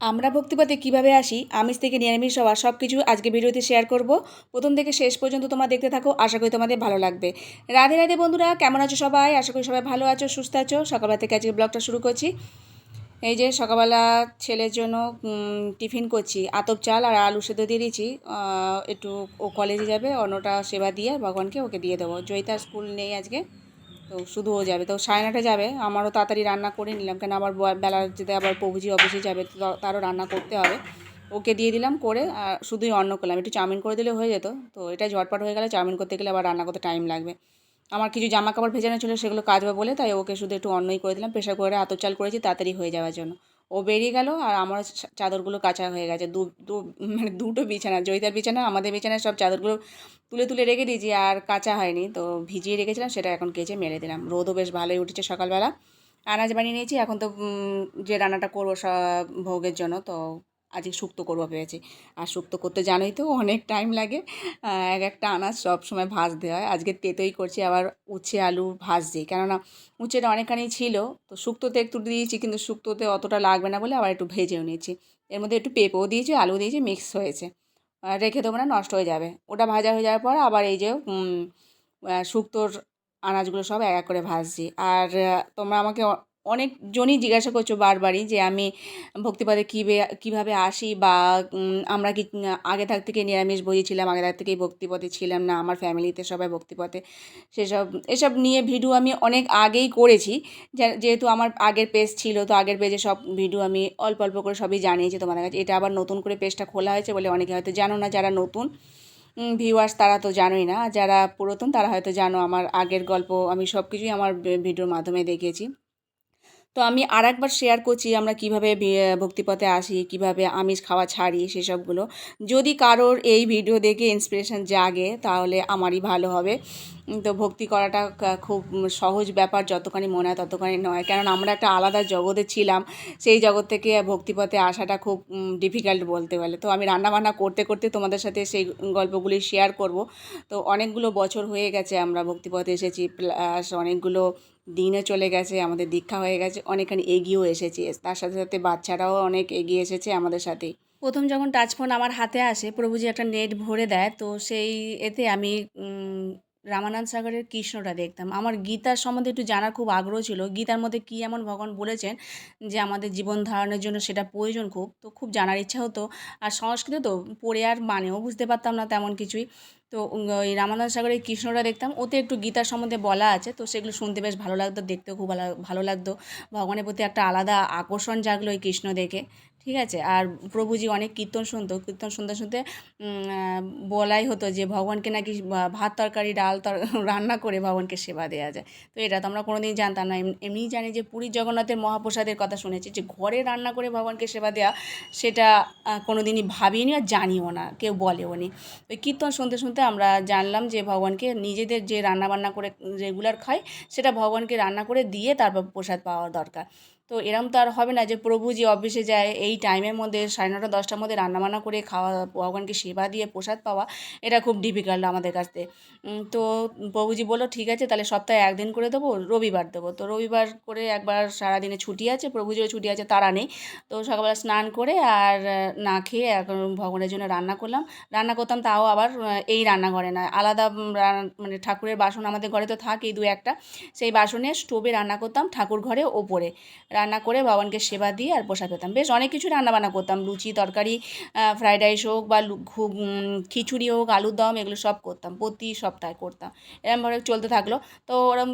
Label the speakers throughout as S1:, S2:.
S1: আমরা ভক্তিপথে কীভাবে আসি, আমিষ থেকে নিরামিষ হওয়া সব কিছু আজকে ভিডিওতে শেয়ার করব। প্রথম থেকে শেষ পর্যন্ত তোমরা দেখতে থাকো, আশা করি তোমাদের ভালো লাগবে। রাধে রাধে বন্ধুরা, কেমন আছো সবাই? আশা করি সবাই ভালো আছো, সুস্থ আছো। সকালবেলা থেকে আজকে ব্লগটা শুরু করছি। এই যে সকালবেলা ছেলের জন্য টিফিন করছি। আতপ চাল আর আলু সেদ্ধ দিয়ে দিয়েছি। একটু ও কলেজে যাবে অন্যটা সেবা দিয়ে ভগবানকে ওকে দিয়ে দেবো। জয়িতার স্কুল নেই আজকে। তো শুধু ও যাবে। তো সাড়ে নটা যাবে। আমারও তাড়াতাড়ি রান্না করে নিলাম। কেন আবার বেলা যেতে আবার প্রভুজি অফিসে যাবে, তো তারও রান্না করতে হবে। ওকে দিয়ে দিলাম করে, আর শুধুই অন্ন করলাম। একটু চাউমিন করে দিলে হয়ে যেত। তো এটা ঝটপট হয়ে গেলে চাউমিন করতে গেলে আবার রান্না করতে টাইম লাগবে। আমার কিছু জামা কাপড় ভেজানো ছিল, সেগুলো কাজ কাচবে বলে, তাই ওকে শুধু একটু অন্নই করে দিলাম। প্রেশার কুকারে আতর চাল করেছি, তাড়াতাড়ি হয়ে যাওয়ার জন্য। ও বেরিয়ে গেল আর আমার চাদরগুলো কাঁচা হয়ে গেছে। দু দু মানে দুটো বিছানা, জয়িতার বিছানা, আমাদের বিছানায় সব চাদরগুলো তুলে তুলে রেখে দিয়েছি আর কাঁচা হয়নি। তো ভিজিয়ে রেখেছিলাম, সেটা এখন কেচে মেরে দিলাম। রোদও বেশ ভালোই উঠেছে সকালবেলা। আনাজ বানিয়ে নিয়েছি, এখন তো যে রান্নাটা করব সব ভোগের জন্য, তো আজকে শুক্তো করব ভেবেছি। আর শুক্তো করতে জানোই তো, অনেক টাইম লাগে। এক একটা আনাজ সব সময় ভাজতে হয়। আজকে তেতোই করছি, আবার উচ্ছে, আলু ভাজছি। কেননা উচ্ছেটা অনেকখানি ছিল, তো শুক্তোতে একটু দিয়েছি, কিন্তু শুক্তোতে অতটা লাগবে না বলে আবার একটু ভেজেও নিয়েছি এর মধ্যে একটু পেঁপেও দিয়েছি, আলু দিয়েছি মিক্স হয়েছে। রেখে দেবো না, নষ্ট হয়ে যাবে। ওটা ভাজা হয়ে যাওয়ার পর আবার এই যে শুক্তোর আনাজগুলো সব এক এক করে ভাজছি। আর তোমরা আমাকে অনেকজনই জিজ্ঞাসা করছ বারবারই যে আমি ভক্তিপদে কীভাবে কীভাবে আসি বা আমরা কি, আগে থাক থেকে নিরামিষ বই ছিলাম, আগে থাক থেকেই ভক্তিপথে ছিলাম না, আমার ফ্যামিলিতে সবাই ভক্তিপথে সেসব, এসব নিয়ে ভিডিও আমি অনেক আগেই করেছি। যেহেতু আমার আগের পেজ ছিল, তো আগের পেজে সব ভিডিও আমি অল্প অল্প করে সবই জানিয়েছি তোমাদের কাছে। এটা আবার নতুন করে পেজটা খোলা হয়েছে বলে অনেকে হয়তো জানো না, যারা নতুন ভিউয়ার্স তারা তো জানোই না। যারা পুরাতন তারা হয়তো জানো, আমার আগের গল্প আমি সব কিছুই আমার ভিডিওর মাধ্যমে দেখিয়েছি। তো আমি আর একবার শেয়ার করছি আমরা কীভাবে ভক্তিপথে আসি, কীভাবে আমিষ খাওয়া ছাড়ি, সেসবগুলো। যদি কারোর এই ভিডিও দেখে ইন্সপিরেশন জাগে, তাহলে আমারই ভালো হবে। তো ভক্তি করাটা খুব সহজ ব্যাপার, যতখানি মনে হয় ততখানি নয়। কারণ আমরা একটা আলাদা জগতে ছিলাম, সেই জগৎ থেকে ভক্তিপথে আসাটা খুব ডিফিকাল্ট বলতে গেলে। তো আমি রান্নাবান্না করতে করতে তোমাদের সাথে সেই গল্পগুলি শেয়ার করব। তো অনেকগুলো বছর হয়ে গেছে আমরা ভক্তিপথে এসেছি প্লাস অনেকগুলো দিনও চলে গেছে, আমাদের দীক্ষা হয়ে গেছে, অনেকখানি এগিয়েও এসেছি। তার সাথে সাথে বাচ্চারাও অনেক এগিয়ে এসেছে আমাদের সাথেই প্রথম যখন টাচ ফোন আমার হাতে আসে প্রভুজি একটা নেট ভরে দেয়, তো সেই এতে আমি রামানন্দ সাগরের কৃষ্ণটা দেখতাম। আমার গীতার সম্বন্ধে একটু জানার খুব আগ্রহ ছিল। গীতার মধ্যে কী এমন ভগবান বলেছেন যে আমাদের জীবন ধারণের জন্য সেটা প্রয়োজন খুব, তো খুব জানার ইচ্ছা হতো। আর সংস্কৃত তো পড়ে আর মানেও বুঝতে পারতাম না তেমন কিছুই। তো ওই রামানন্দ সাগরের কৃষ্ণরা দেখতাম। ওতে একটু গীতার সম্বন্ধে বলা আছে, তো সেগুলো শুনতে বেশ ভালো লাগতো, দেখতেও খুব ভালো ভালো লাগতো। ভগবানের প্রতি একটা আলাদা আকর্ষণ জাগলো ওই কৃষ্ণ দেখে। ঠিক আছে? আর প্রভুজি অনেক কীর্তন শুনতো। কীর্তন শুনতে শুনতে বলাই হতো যে ভগবানকে নাকি ভাত তরকারি ডাল তর রান্না করে ভগবানকে সেবা দেওয়া যায়। তো এটা তো আমরা কোনোদিন জানতাম না। এম- এমনিই জানি যে পুরীর জগন্নাথের মহাপ্রসাদের কথা শুনেছি যে ঘরে রান্না করে ভগবানকে সেবা দেওয়া সেটা আহ, কোনোদিনই ভাবিনি আর জানিও না। কেউ বলেও নি। ওই কীর্তন শুনতে শুনতে আমরা জানলাম যে ভগবানকে নিজেদের যে রান্না বান্না করে রেগুলার খাই সেটা ভগবানকে রান্না করে দিয়ে তারপর প্রসাদ পাওয়া দরকার। তো এরম তো আর হবে না যে প্রভু যে অফিসে যায়, এই টাইমের মধ্যে সাড়ে নটা, দশটার মধ্যে রান্নাবান্না করে খাওয়া, ভগবানকে সেবা দিয়ে প্রসাদ পাওয়া, এটা খুব ডিফিকাল্ট আমাদের কাছে। তো প্রভুজি বলল, ঠিক আছে, তাহলে সপ্তাহে একদিন করে দেবো, রবিবার দেবো। তো রবিবার করে একবার সারাদিনে ছুটি আছে, প্রভুজিরও ছুটি আছে, তারা নেই। তো সকালবেলা স্নান করে আর না খেয়ে এখন ভগবানের জন্য রান্না করলাম। রান্না করতাম, তাও আবার এই রান্নাঘরে না। আলাদা মানে ঠাকুরের বাসন আমাদের ঘরে তো থাকেই দু একটা। সেই বাসনে স্টোভে রান্না করতাম ঠাকুর ঘরে ওপরে। রান্না করে ভগবানকে সেবা দিয়ে আর প্রসাদ পেতাম। বেশ অনেক কিছু রান্না বান্না করতাম। লুচি, তরকারি ফ্রাইড রাইস হোক বা খিচুড়ি হোক, আলুর দম, এগুলো সব করতাম। প্রতি সপ্তাহে করতাম। এরমভাবে চলতে থাকল। তো ওরম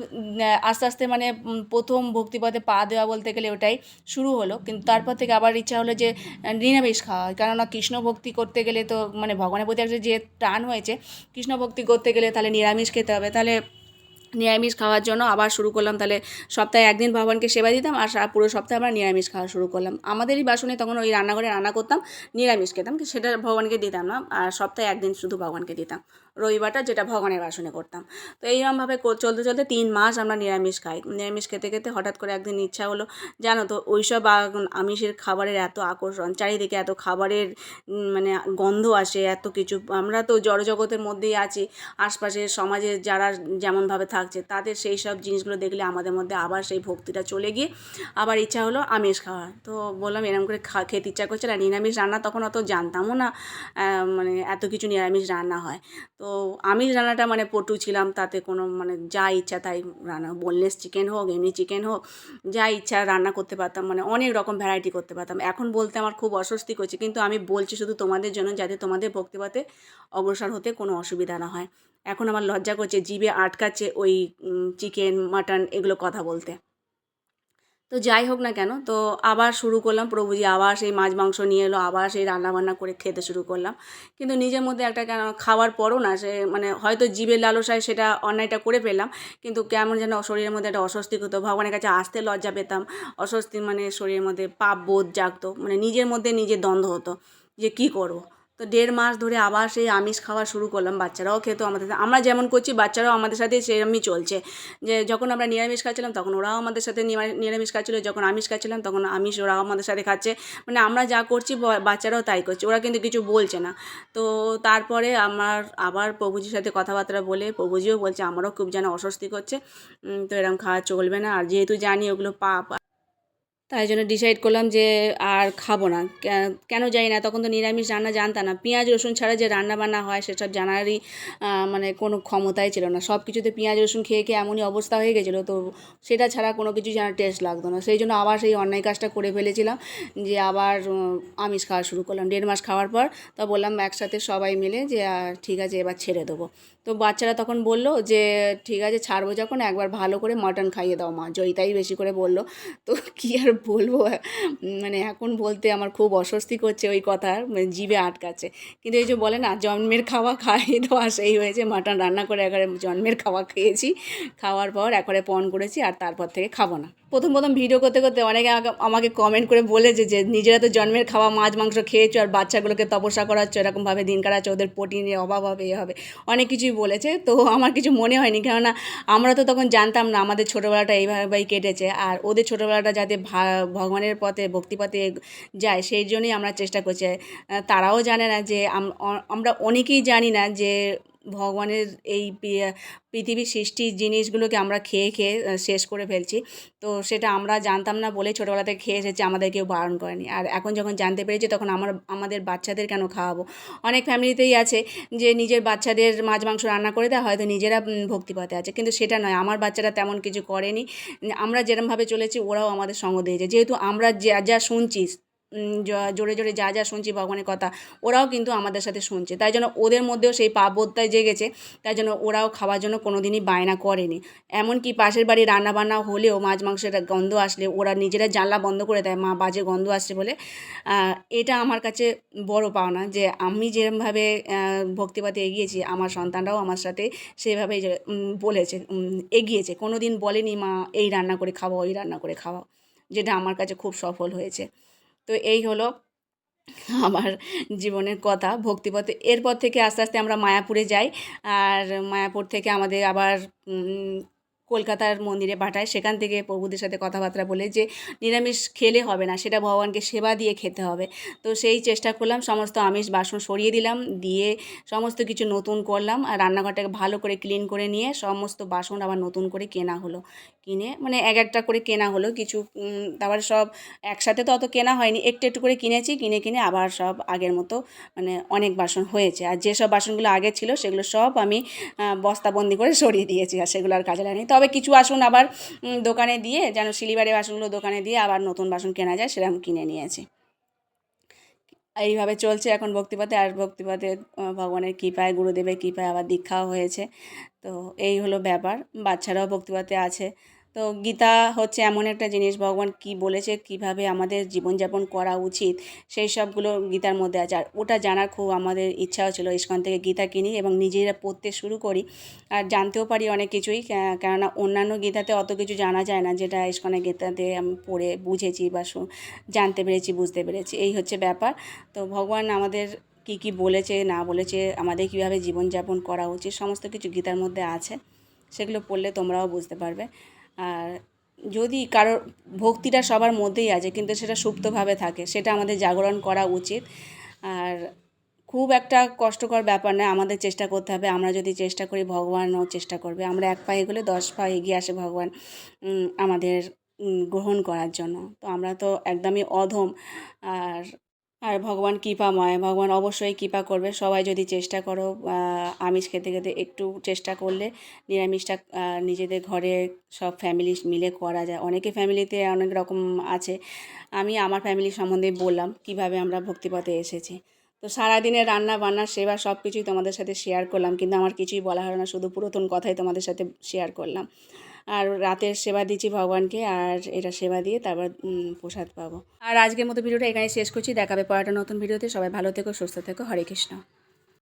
S1: আস্তে আস্তে মানে প্রথম ভক্তিপথে পা দেওয়া বলতে গেলে ওটাই শুরু হলো। কিন্তু তারপর থেকে আবার ইচ্ছা হলো যে, নিরামিষ খাওয়া হয়। কেননা কৃষ্ণ ভক্তি করতে গেলে তো মানে ভগবানের প্রতি একটা যে টান হয়েছে, কৃষ্ণ ভক্তি করতে গেলে তাহলে নিরামিষ খেতে হবে। তাহলে নিরামিষ খাওয়ার জন্য আবার শুরু করলাম। তাহলে সপ্তাহে একদিন ভগবানকে সেবা দিতাম আর পুরো সপ্তাহে আমরা নিরামিষ খাওয়া শুরু করলাম। আমাদেরই বাসনে তখন ওই রান্নাঘরে রান্না করতাম, নিরামিষ খেতাম সেটা ভগবানকে দিতাম না। আর সপ্তাহে একদিন শুধু ভগবানকে দিতাম। রবিবারটা যেটা ভগবানের আসনে করতাম। তো এইরকমভাবে চলতে চলতে তিন মাস আমরা নিরামিষ খাই। নিরামিষ খেতে খেতে হঠাৎ করে একদিন ইচ্ছা হলো, জানো তো, ওইসব আমিষের খাবারের এত আকর্ষণ, চারিদিকে এত খাবারের মানে গন্ধ আসে, এত কিছু। আমরা তো জড়জগতের মধ্যেই আছি, আশপাশে সমাজে যারা যেমনভাবে থাকছে, তাদের সেই সব জিনিসগুলো দেখলে আমাদের মধ্যে আবার সেই ভক্তিটা চলে গিয়ে আবার ইচ্ছা হলো আমিষ খাওয়ার তো বললাম এরকম করে খা, খেতে ইচ্ছা করছে না, নিরামিষ রান্না তখন অত জানতামও না মানে এত কিছু নিরামিষ রান্না হয়। তো আমিষ রান্নাটা মানে পটু ছিলাম, তাতে কোনো মানে যা ইচ্ছা তাই রান্না বোনলেস চিকেন হোক, এমনি চিকেন হোক, যা ইচ্ছা রান্না করতে পারতাম মানে অনেক রকম ভ্যারাইটি করতে পারতাম। এখন বলতে আমার খুব অস্বস্তি করছে, কিন্তু আমি বলছি শুধু তোমাদের জন্য যাতে তোমাদের ভক্তিপথে অগ্রসর হতে কোনো অসুবিধা না হয়। এখন আমার লজ্জা করছে, জিভে আটকাচ্ছে ওই চিকেন মাটন এগুলো কথা বলতে। তো যাই হোক না কেন, তো আবার শুরু করলাম প্রভুজি আবার সেই মাছ, মাংস নিয়ে এলো, আবার সেই রান্নাবান্না করে খেতে শুরু করলাম। কিন্তু নিজের মধ্যে একটা কেন খাওয়ার পরও না, সে মানে হয়তো জীবের লালসায় সেটা অন্যায়টা করে ফেললাম, কিন্তু কেমন যেন শরীরের মধ্যে একটা অস্বস্তি হতো ভগবানের কাছে আসতে লজ্জা পেতাম। অস্বস্তি মানে শরীরের মধ্যে পাপ বোধ জাগতো মানে নিজের মধ্যে নিজের দ্বন্দ্ব হতো যে কী করব? তো দেড় মাস ধরে আবার সেই আমিষ খাওয়া শুরু করলাম, বাচ্চারাও খেতো আমাদের সাথে। আমরা যেমন করছি, বাচ্চারাও আমাদের সাথে সেরকমই চলছে। যে যখন আমরা নিরামিষ খাচ্ছিলাম, তখন ওরাও আমাদের সাথে নিরামিষ খাচ্ছিলো। যখন আমিষ খাচ্ছিলাম, তখন আমিষ ওরাও আমাদের সাথে খাচ্ছে। মানে আমরা যা করছি বাচ্চারাও তাই করছে। ওরা কিন্তু কিছু বলছে না। তো তারপরে আমার আবার প্রভুজির সাথে কথাবার্তা বলে, প্রভুজিও বলছে, আমারও খুব যেন অস্বস্তি করছে। তো এরকম খাওয়া চলবে না। আর যেহেতু জানি ওগুলো পাপ তাই জন্য ডিসাইড করলাম যে আর খাব না। কেন জানি না, তখন তো নিরামিষ রান্না জানতাম না। পেঁয়াজ, রসুন ছাড়া যে রান্না বান্না হয় সেসব জানারই মানে কোনো ক্ষমতাই ছিল না। সব কিছুতে পেঁয়াজ, রসুন খেয়ে খেয়ে এমনই অবস্থা হয়ে গেছিল, তো সেটা ছাড়া কোনো কিছু যেন টেস্ট লাগতো না। সেই জন্য আবার সেই অন্যায় কাজটা করে ফেলেছিলাম, যে আবার আমিষ খাওয়া শুরু করলাম। দেড় মাস খাওয়ার পর তা বললাম একসাথে সবাই মিলে যে ঠিক আছে, এবার ছেড়ে দেবো। তো বাচ্চারা তখন বলল যে, ঠিক আছে, ছাড়বো যখন, একবার ভালো করে মাটন খাইয়ে দাও মা। জয়িতাই বেশি করে বলল। তো কী আর বলব? মানে এখন বলতে আমার খুব অস্বস্তি করছে ওই কথার মানে জিভে আটকাচ্ছে। কিন্তু এই যে বলে না, জন্মের খাওয়া খাইয়ে দেওয়া সেই হয়েছে মাটন রান্না করে একবারে জন্মের খাওয়া খেয়েছি। খাওয়ার পর একবারে পণ করেছি আর তারপর থেকে খাব না। প্রথম প্রথম ভিডিও করতে করতে অনেকে আমাকে- কমেন্ট করে বলেছে যে, নিজেরা তো জন্মের খাওয়া মাছ, মাংস খেয়েছো আর বাচ্চাগুলোকে তপস্যা করাচ্ছ, এরকমভাবে দিন কাটাচ্ছ, ওদের প্রোটিনের অভাব হবে, এ হবে। অনেক কিছুই বলেছে। তো আমার কিছু মনে হয়নি, কেননা আমরা তো তখন জানতাম না, আমাদের ছোটোবেলাটা এইভাবেই কেটেছে। আর ওদের ছোটোবেলাটা যাতে ভগবানের পথে, ভক্তিপথে যায়, সেই জন্যই আমরা চেষ্টা করছি। তারাও জানে না যে আমরা অনেকেই জানি না যে ভগবানের এই পৃথিবীর সৃষ্টির জিনিসগুলোকে আমরা খেয়ে খেয়ে শেষ করে ফেলছি। তো সেটা আমরা জানতাম না বলে ছোটোবেলা থেকে খেয়ে এসেছি, আমাদের কেউ বারণ করেনি। আর এখন যখন জানতে পেরেছি, তখন আমার, আমাদের বাচ্চাদের কেন খাওয়াবো? অনেক ফ্যামিলিতেই আছে যে নিজের বাচ্চাদের মাছ, মাংস রান্না করে দেয় হয়তো নিজেরা ভক্তিপথে আছে। কিন্তু সেটা নয়, আমার বাচ্চারা তেমন কিছু করেনি। আমরা যেরমভাবে চলেছি, ওরাও আমাদের সঙ্গ দিয়েছে। যেহেতু আমরা যা যা শুনছি জোরে জোরে যা যা শুনছি ভগবানের কথা ওরাও কিন্তু আমাদের সাথে শুনছে। তাই জন্য ওদের মধ্যেও সেই পাপবোধটাই জেগেছে তাই জন্য ওরাও খাওয়ার জন্য কোনো দিনই বায়না করেনি। এমনকি পাশের বাড়ি রান্নাবান্না হলেও মাছ মাংসের গন্ধ আসলে ওরা নিজেরা জানলা বন্ধ করে দেয় মা বাজে গন্ধ আসছে বলে। এটা আমার কাছে বড় পাওনা যে আমি যেরমভাবে ভক্তিপাতে এগিয়েছি আমার সন্তানরাও আমার সাথে উম, বলেছে এগিয়েছে। কোনো দিন বলেনি মা এই রান্না করে খাওয়াও এই রান্না করে খাওয়াও। যেটা আমার কাছে খুব সফল হয়েছে। তো এই হলো আমার জীবনের কথা, ভক্তিপথে। এরপর থেকে আস্তে আস্তে আমরা মায়াপুরে যাই। আর মায়াপুর থেকে আমাদের আবার কলকাতার মন্দিরে পাঠায়, সেখান থেকে প্রভুদের সাথে কথাবার্তা বলে যে নিরামিষ খেলে হবে না, সেটা ভগবানকে সেবা দিয়ে খেতে হবে। তো সেই চেষ্টা করলাম, সমস্ত আমিষ বাসন সরিয়ে দিলাম, দিয়ে সমস্ত কিছু নতুন করলাম, আর রান্নাঘরটাকে ভালো করে ক্লিন করে নিয়ে সমস্ত বাসন আবার নতুন করে কেনা হলো। কিনে মানে এক একটা করে কেনা হলো, কিছু তারপরে সব একসাথে তো অত কেনা হয়নি, একটু একটু করে কিনেছি, কিনে কিনে আবার সব আগের মতো মানে অনেক বাসন হয়েছে। আর যেসব বাসনগুলো আগে ছিল, সেগুলো সব আমি বস্তাবন্দি করে সরিয়ে দিয়েছি, আর সেগুলো আর কাজে লাগেনি। তবে কিছু বাসন আবার দোকানে দিয়ে, যেন সিলিবারের বাসনগুলো দোকানে দিয়ে আবার নতুন বাসন কেনা যায়, সেরকম কিনে নিয়েছি। এইভাবে চলছে এখন ভক্তিপথে, আর ভক্তিপথে ভগবানের কৃপায়, গুরুদেবের কৃপায় আবার দীক্ষাও হয়েছে। তো এই হলো ব্যাপার, বাচ্চারাও ভক্তিপথে আছে তো গীতা হচ্ছে এমন একটা জিনিস, ভগবান কি বলেছে, কীভাবে আমাদের জীবনযাপন করা উচিত, সেই সবগুলো গীতার মধ্যে আছে। আর ওটা জানার খুব আমাদের ইচ্ছাও ছিল ইস্কন থেকে গীতা কিনি এবং নিজেরা পড়তে শুরু করি। আর জানতেও পারি অনেক কিছুই কেননা অন্যান্য গীতাতে অত কিছু জানা যায় না, যেটা ইস্কনের গীতাতে আমি পড়ে বুঝেছি বা জানতে পেরেছি, বুঝতে পেরেছি। এই হচ্ছে ব্যাপার। তো ভগবান আমাদের কী কী বলেছে, না বলেছে, আমাদের কীভাবে জীবনযাপন করা উচিত, সমস্ত কিছু গীতার মধ্যে আছে। সেগুলো পড়লে তোমরাও বুঝতে পারবে। আর যদি কারোর ভক্তিটা সবার মধ্যেই আছে, কিন্তু সেটা সুপ্তভাবে থাকে, সেটা আমাদের জাগরণ করা উচিত। আর খুব একটা কষ্টকর ব্যাপার নয়, আমাদের চেষ্টা করতে হবে। আমরা যদি চেষ্টা করি, ভগবানও চেষ্টা করবে। আমরা এক পা এগোলে দশ পা এগিয়ে আসে ভগবান আমাদের গ্রহণ করার জন্য। তো আমরা তো একদমই অধম। আর আর ভগবান কৃপাময়, ভগবান অবশ্যই কৃপা করবে। সবাই যদি চেষ্টা করো আমিষ খেতে খেতে একটু চেষ্টা করলে নিরামিষটা নিজেদের ঘরে সব ফ্যামিলি মিলে করা যায়। অনেকে ফ্যামিলিতে অনেক রকম আছে। আমি আমার ফ্যামিলি সম্বন্ধে বললাম কীভাবে আমরা ভক্তিপথে এসেছি। তো সারাদিনের রান্না বান্না, সেবা সব কিছুই তোমাদের সাথে শেয়ার করলাম। কিন্তু আমার কিছুই বলা হলো না, শুধু পুরাতন কথাই তোমাদের সাথে শেয়ার করলাম। আর রাতের সেবা দিচ্ছি ভগবানকে, আর এটা সেবা দিয়ে তারপর প্রসাদ পাবো। আর আজকের মতো ভিডিওটা এখানে শেষ করছি। দেখাবে একটা নতুন ভিডিওতে। সবাই ভালো থেকো, সুস্থ থেকো। হরে কৃষ্ণ।